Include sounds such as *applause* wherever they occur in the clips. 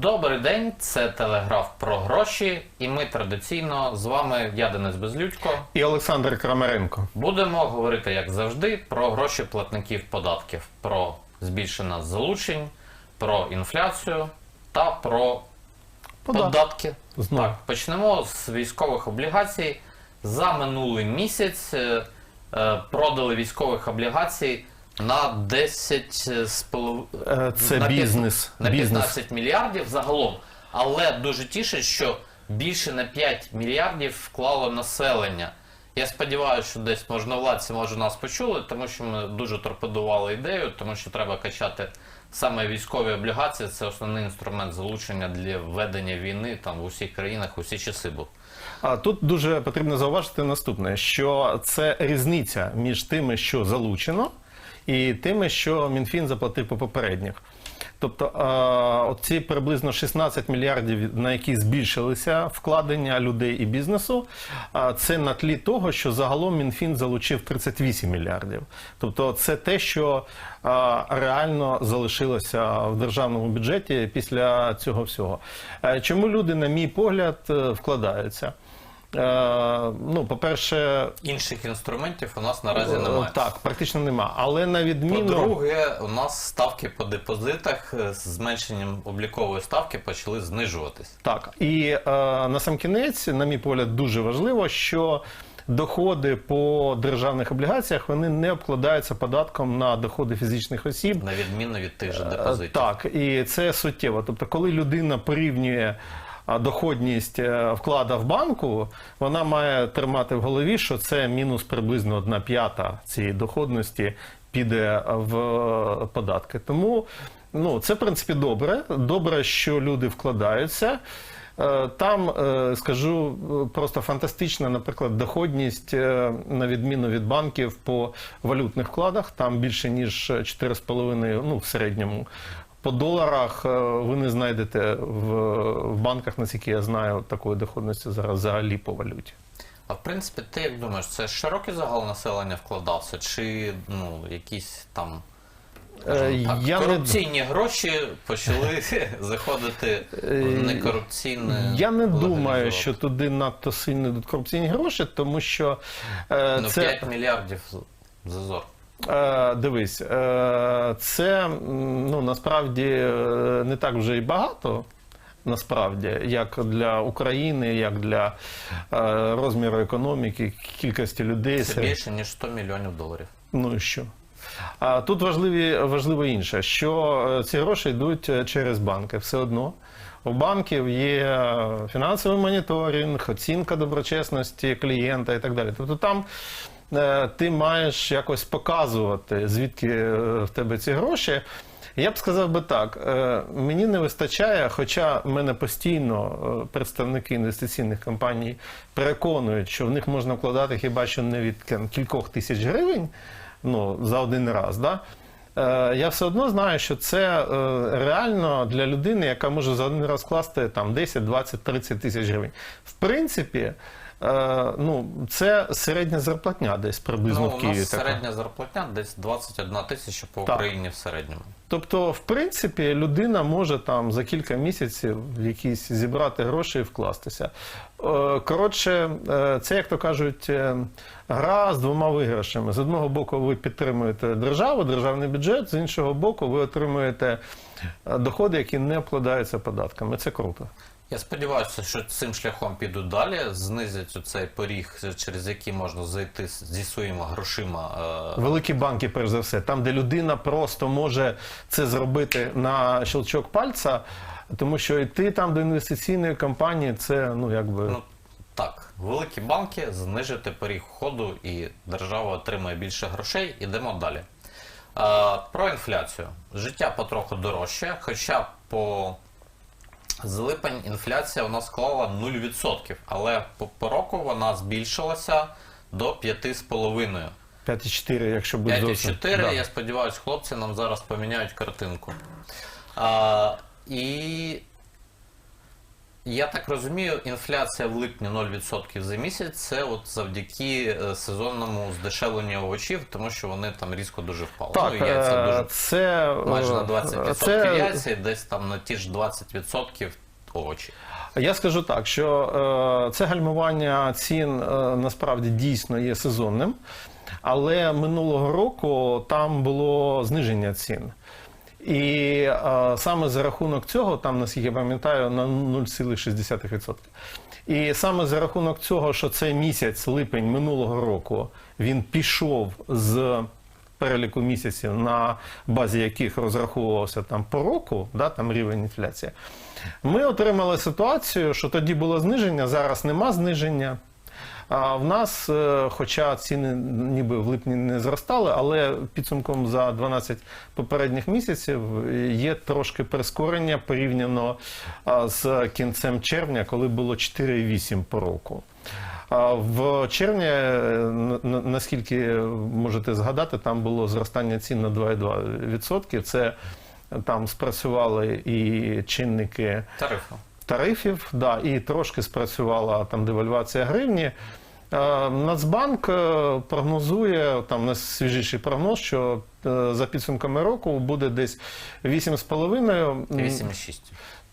Добрий день, це телеграф про гроші, і ми традиційно з вами, я Денис Безлюдько, І Олександр Крамаренко. будемо говорити, як завжди, про гроші платників податків, про збільшення залучень, про інфляцію та про Податки. податки. Так, почнемо з військових облігацій. За минулий місяць е, е, продали військових облігацій на 10 з полов... Е, Це на бізнес. на бізнес. мільярдів загалом. Але дуже тішить, що більше на 5 мільярдів вклало населення. Я сподіваюся, що десь можновладці може нас почули, тому що ми дуже торпедували ідею, тому що треба качати саме військові облігації. Це основний інструмент залучення для ведення війни там в усіх країнах, у всі часи був. А тут дуже потрібно зауважити наступне: що це різниця між тими, що залучено, і тими, що МінФін заплатив по попередніх. Тобто ці приблизно 16 мільярдів, на які збільшилися вкладення людей і бізнесу, це на тлі того, що загалом МінФін залучив 38 мільярдів. Тобто, це те, що реально залишилося в державному бюджеті після цього всього. Е, Чому люди, на мій погляд, е, вкладаються? Е, Ну, по-перше, Інших інструментів у нас наразі немає. е, так, практично нема. Але на відміну По-друге, у нас ставки по депозитах е, з зменшенням облікової ставки почали знижуватись. Так, і е, на сам кінець, на мій погляд, дуже важливо, що доходи по державних облігаціях вони не обкладаються податком на доходи фізичних осіб. На відміну від тих же депозитів. Так, і це суттєво. Тобто, коли людина порівнює доходність е, вклада в банку, вона має тримати в голові, що це мінус приблизно одна п'ята цієї доходності піде в податки. Тому ну, це в принципі добре. Добре, що люди вкладаються. Е, Там е, скажу просто фантастична, наприклад, доходність на відміну від банків по валютних вкладах. Там більше ніж 4,5, ну в середньому. По доларах е, ви не знайдете в, в банках, наскільки я знаю, такої доходності зараз взагалі по валюті. А в принципі, ти як думаєш, це широкий загал населення вкладався, чи ну, якісь там скажімо так, Е, я не- корупційні гроші почали *laughs* заходити в некорупційне. Я не думаю, що туди надто сильно йдуть корупційні гроші, тому що е, ну, це 5 мільярдів зазор. Е, дивись, е, це ну, насправді е, не так вже і багато. Насправді, як для України, як для е, розміру економіки, кількості людей. Це більше ніж 100 мільйонів доларів. Ну і що? А тут важливі, важливо інше, що е, ці гроші йдуть е, через банки. Все одно у банків є фінансовий моніторинг, оцінка доброчесності клієнта і так далі. Тобто там ти маєш якось показувати, звідки е, в тебе ці гроші. Я б сказав би так: е, мені не вистачає, хоча мене постійно е, представники інвестиційних компаній переконують, що в них можна вкладати хіба що не від кількох тисяч гривень ну, за один раз. Да? Е, Я все одно знаю, що це е, реально для людини, яка може за один раз вкласти там 10, 20, 30 тисяч гривень. В принципі, е, ну, це середня зарплатня десь приблизно Ну, в у Києві. нас така. середня зарплатня десь 21 тисяча по Так. Україні в середньому. Тобто, в принципі, людина може там за кілька місяців якісь зібрати гроші і вкластися. Е, Коротше, е, це, як то кажуть, е, гра з двома виграшами. З одного боку, ви підтримуєте державу, державний бюджет, з іншого боку, ви отримуєте е, доходи, які не обкладаються податками. Це круто. Я сподіваюся, що цим шляхом підуть далі, знизять цей поріг, через який можна зайти зі своїми грошима. е, Великі банки, перш за все, там, де людина просто може це зробити на щелчок пальця, тому що йти там до інвестиційної компанії, це ну якби. Ну, так, великі банки знижити поріг входу і держава отримує більше грошей. Ідемо далі. Е, про інфляцію. Життя потроху дорожче, хоча по з липень інфляція у нас склала 0%, але по, по року вона збільшилася до 5,5%. 5,4, якщо буде зовсім. 5,4, Да. я сподіваюся, хлопці нам зараз поміняють картинку. А, і Я так розумію, інфляція в липні 0% за місяць це от завдяки е, сезонному здешевленню овочів, тому що вони там різко дуже впали. Так, ну, яйця е, дуже це майже на е, 20% це- яйця і десь там на ті ж 20% овочі. Я скажу так, що е, це гальмування цін е, насправді дійсно є сезонним, але минулого року там було зниження цін. І е, саме за рахунок цього, там, наскільки я пам'ятаю, на 0,6%. І саме за рахунок цього, що цей місяць, липень минулого року, він пішов з переліку місяців, на базі яких розраховувався там по року, да, там рівень інфляції, ми отримали ситуацію, що тоді було зниження, зараз нема зниження. А в нас, е, хоча ціни ніби в липні не зростали, але підсумком за 12 попередніх місяців є трошки прискорення порівняно з кінцем червня, коли було 4,8 по року. А В червні, е, на- на- наскільки можете згадати, там було зростання цін на 2,2%. Це там спрацювали і чинники Тарифи. Тарифів, да, і трошки спрацювала там девальвація гривні. Е, Нацбанк е, прогнозує там найсвіжіший прогноз, що е, за підсумками року буде десь 8,5. 8,6.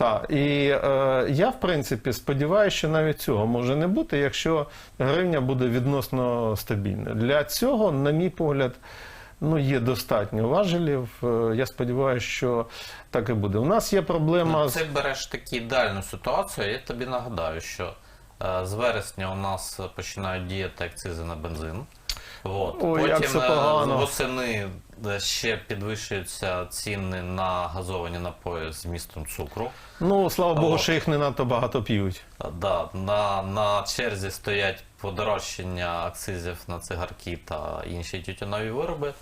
Так, і е, я в принципі сподіваюся, що навіть цього може не бути, якщо гривня буде відносно стабільною. Для цього, на мій погляд, ну є достатньо важелів. Е, Я сподіваюся, що так і буде. У нас є проблема Ну, з Ти береш таку ідеальну ситуацію. Я тобі нагадаю, що е, з вересня у нас починають діяти акцизи на бензин. От. Ой, як Потім це е, погано. восени ще підвищуються ціни на газовані напої з містом цукру. Ну, слава Богу, От. що їх не надто багато п'ють. Е, Да, на, на черзі стоять подорожчання акцизів на цигарки та інші тютюнові вироби.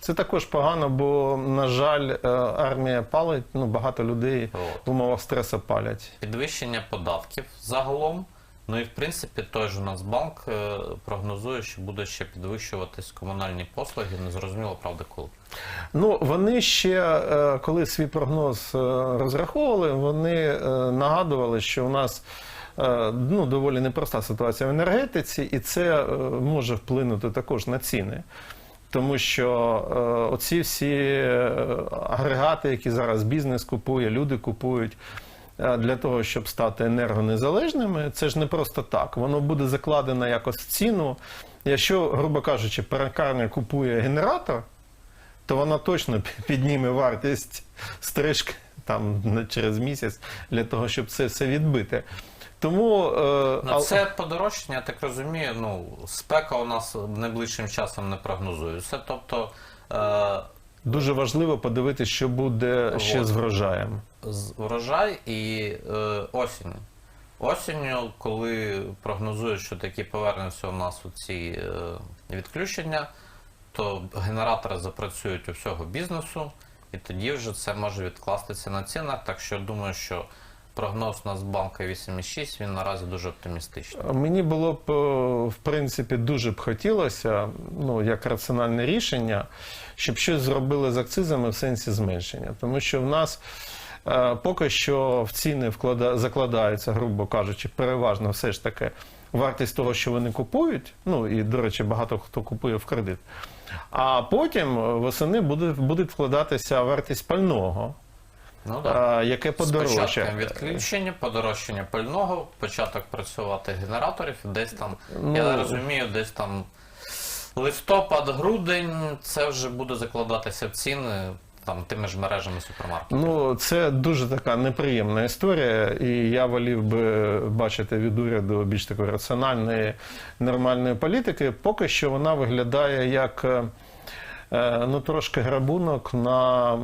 Це також погано, бо, на жаль, е, армія палить, ну, багато людей в умовах стресу палять. Підвищення податків загалом. Ну і в принципі той же Нацбанк е, прогнозує, що буде ще підвищуватись комунальні послуги. Незрозуміло, правда, коли. Ну, вони ще, е, коли свій прогноз розраховували, вони нагадували, що у нас ну, доволі непроста ситуація в енергетиці, і це може вплинути також на ціни. Тому що е, оці всі е, агрегати, які зараз бізнес купує, люди купують е, для того, щоб стати енергонезалежними, це ж не просто так. Воно буде закладено якось в ціну. Якщо, грубо кажучи, перекарня купує генератор, то вона точно підніме вартість стрижки там через місяць для того, щоб це все відбити. Тому е, Ну, це подорожчання, я так розумію. Ну, спека у нас найближчим часом не прогнозується. Тобто е, дуже важливо подивитися, що буде ще з врожаєм. з- врожай і е, осінь. Осінню, коли прогнозують, що таки повернуться у нас у ці е, відключення, то генератори запрацюють у всього бізнесу, і тоді вже це може відкластися на цінах. Так що я думаю, що прогноз Нацбанка 8,6 він наразі дуже оптимістичний. Мені було б, е, в принципі, дуже б хотілося, ну, як раціональне рішення, щоб щось зробили з акцизами в сенсі зменшення. Тому що в нас е, поки що в ціни вклада... закладається, грубо кажучи, переважно все ж таки вартість того, що вони купують. Ну і, до речі, багато хто купує в кредит. А потім е, восени буде, буде вкладатися вартість пального, Ну, да. яке З подорожчає. відключення, подорожчання пального, початок працювати генераторів, десь там, Ну, я розумію, десь там листопад, грудень, це вже буде закладатися в ціни там тими ж мережами супермаркетів. Ну, це дуже така неприємна історія, і я волів би бачити від уряду більш такої раціональної, нормальної політики. Поки що вона виглядає як е, ну, трошки грабунок на е,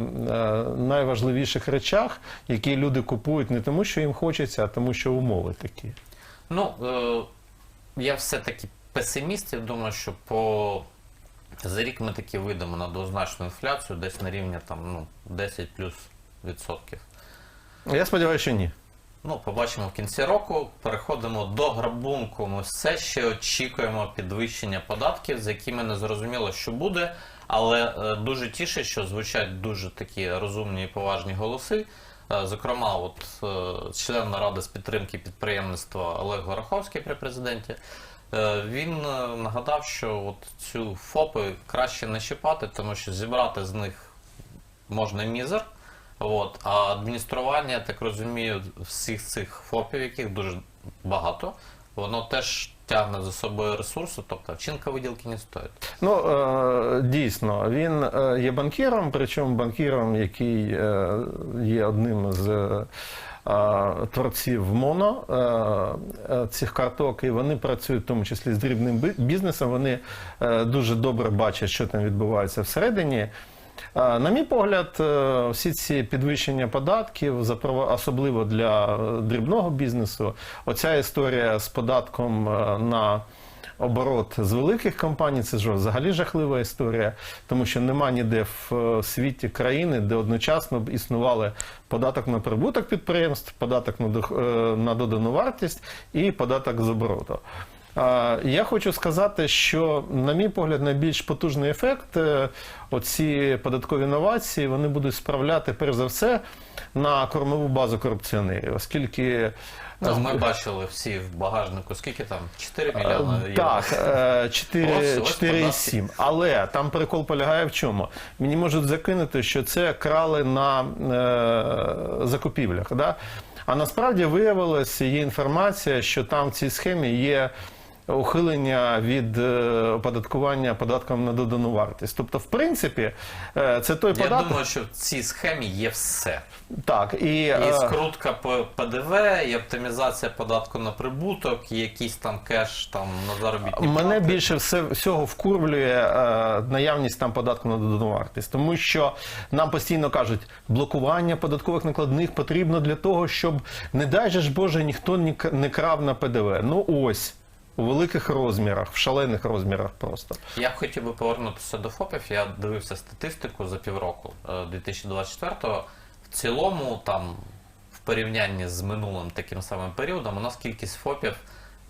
найважливіших речах, які люди купують не тому, що їм хочеться, а тому, що умови такі. Ну, е, я все-таки песиміст, я думаю, що по за рік ми таки вийдемо на двозначну інфляцію, десь на рівні там, ну, 10 плюс відсотків. Я сподіваюся, що ні. Ну, побачимо в кінці року. Переходимо до грабунку. Ми все ще очікуємо підвищення податків, з якими не зрозуміло, що буде. Але е, дуже тішить, що звучать дуже такі розумні і поважні голоси. Е, Зокрема, от е, член Ради з підтримки підприємництва Олег Гороховський при президенті. Він нагадав, що от цю ФОПи краще не чіпати, тому що зібрати з них можна мізер. От, а адміністрування, я так розумію, всіх цих ФОПів, яких дуже багато, воно теж тягне за собою ресурси, тобто вчинка виділки не стоїть. Ну е, дійсно, він е, є банкіром, причому банкіром, який е, є одним з творців моно цих карток, і вони працюють в тому числі з дрібним бізнесом. Вони дуже добре бачать, що там відбувається всередині. Е, На мій погляд, е, всі ці підвищення податків, особливо для е, дрібного бізнесу, оця історія з податком на оборот з великих компаній, це ж взагалі жахлива історія, тому що нема ніде в світі країни, де одночасно б існували податок на прибуток підприємств, податок на додану вартість і податок з обороту. Я хочу сказати, що, на мій погляд, найбільш потужний ефект е, оці податкові новації вони будуть справляти перш за все на кормову базу корупціонерів, оскільки Ну, ми бачили всі в багажнику, скільки там? 4 мільйони євро. Так, е, 4 Ось- ось 4,7. Але там прикол полягає в чому? Мені можуть закинути, що це крали на е, закупівлях. Да? А насправді виявилося, є інформація, що там в цій схемі є ухилення від е, оподаткування податком на додану вартість. Тобто, в принципі, е, це той Я податок. думаю, що в цій схемі є все. Так, і, І е, скрутка по ПДВ, і оптимізація податку на прибуток, і якийсь там кеш там на заробітні Мене плати. більше все, всього вкурвлює наявність там податку на додану вартість, тому що нам постійно кажуть, блокування податкових накладних потрібно для того, щоб, не дай же ж Боже, ніхто не крав на ПДВ. Ну ось. У великих розмірах, в шалених розмірах просто. Я хотів би повернутися до ФОПів. Я дивився статистику за півроку е, 2024-го. В цілому, там, в порівнянні з минулим таким самим періодом, у нас кількість ФОПів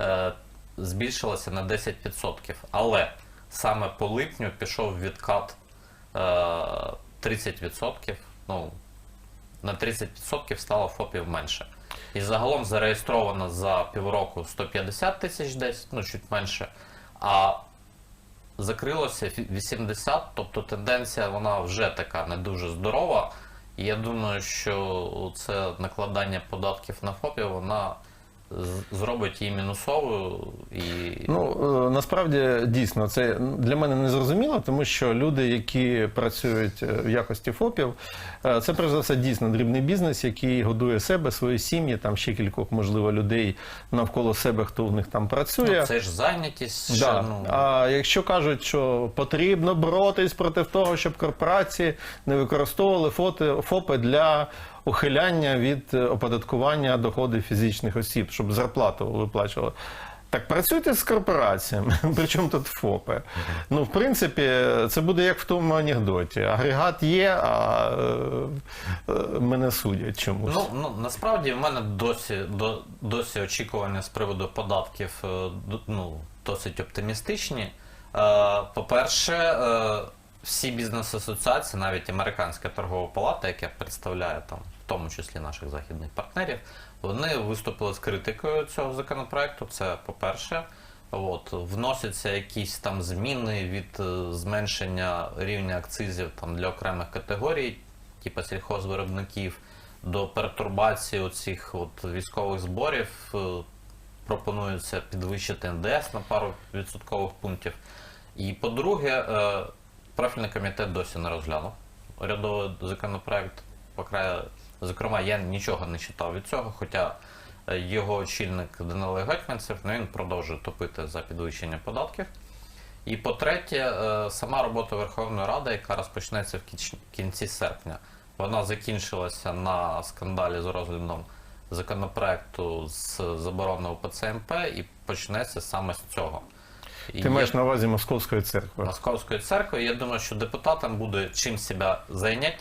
е, збільшилася на 10%. Але саме по липню пішов відкат е, 30%. Ну, на 30% стало ФОПів менше. І загалом зареєстровано за півроку 150 тисяч десь, ну чуть менше. А закрилося 80, тобто тенденція вона вже така не дуже здорова. І я думаю, що це накладання податків на ФОПів, вона зробить її мінусовою і Ну е, насправді дійсно це для мене не зрозуміло, тому що люди, які працюють е, в якості ФОПів, е, це перш за все дійсно дрібний бізнес, який годує себе, свої сім'ї, там ще кількох, можливо, людей навколо себе, хто в них там працює. ну, це ж зайнятість. ще, Да. ну, А якщо кажуть, що потрібно боротись проти того, щоб корпорації не використовували фото, ФОПи для ухиляння від е, оподаткування доходів фізичних осіб, щоб зарплату виплачували. Так працюйте з корпораціями, *laughs* причому тут ФОПи. Ну, в принципі, це буде як в тому анекдоті. Агрегат є, а е, е, мене судять чомусь. Ну, ну насправді в мене досі, до, досі очікування з приводу податків ну, досить оптимістичні. По-перше, всі бізнес-асоціації, навіть американська торгова палата, яка представляє там, в тому числі наших західних партнерів, вони виступили з критикою цього законопроекту. Це по-перше. От, вносяться якісь там зміни від е, зменшення рівня акцизів там, для окремих категорій, типу сільхозвиробників, до пертурбації оцих от військових зборів. е, Пропонується підвищити НДС на пару відсоткових пунктів. І по-друге, е, профільний комітет досі не розглянув урядовий законопроект. Покрай, зокрема, я нічого не читав від цього, хоча е, його очільник Данило Гетьманцев, ну, він продовжує топити за підвищення податків. І по-третє, е, сама робота Верховної Ради, яка розпочнеться в кінці серпня, вона закінчилася на скандалі з розглядом законопроекту з заборони УПЦ-МП і почнеться саме з цього. І Ти я- маєш на увазі Московської церкви. Московської церкви. Я думаю, що депутатам буде чим себе зайняти.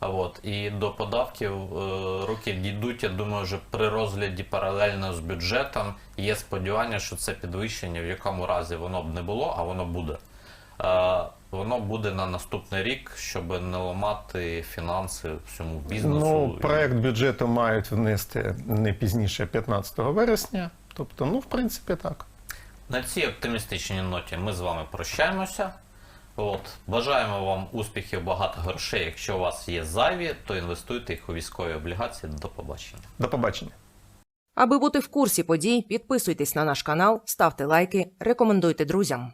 А От, і до податків е, руки дійдуть, я думаю, вже при розгляді паралельно з бюджетом є сподівання, що це підвищення, в якому разі воно б не було, а воно буде. Е, воно буде на наступний рік, щоб не ламати фінанси всьому бізнесу. Ну, проект бюджету мають внести не пізніше 15 вересня. Тобто, ну, в принципі, так. На цій оптимістичній ноті ми з вами прощаємося. От. Бажаємо вам успіхів, багато грошей. Якщо у вас є зайві, то інвестуйте їх у військові облігації. До побачення. До побачення. Аби бути в курсі подій, підписуйтесь на наш канал, ставте лайки, рекомендуйте друзям.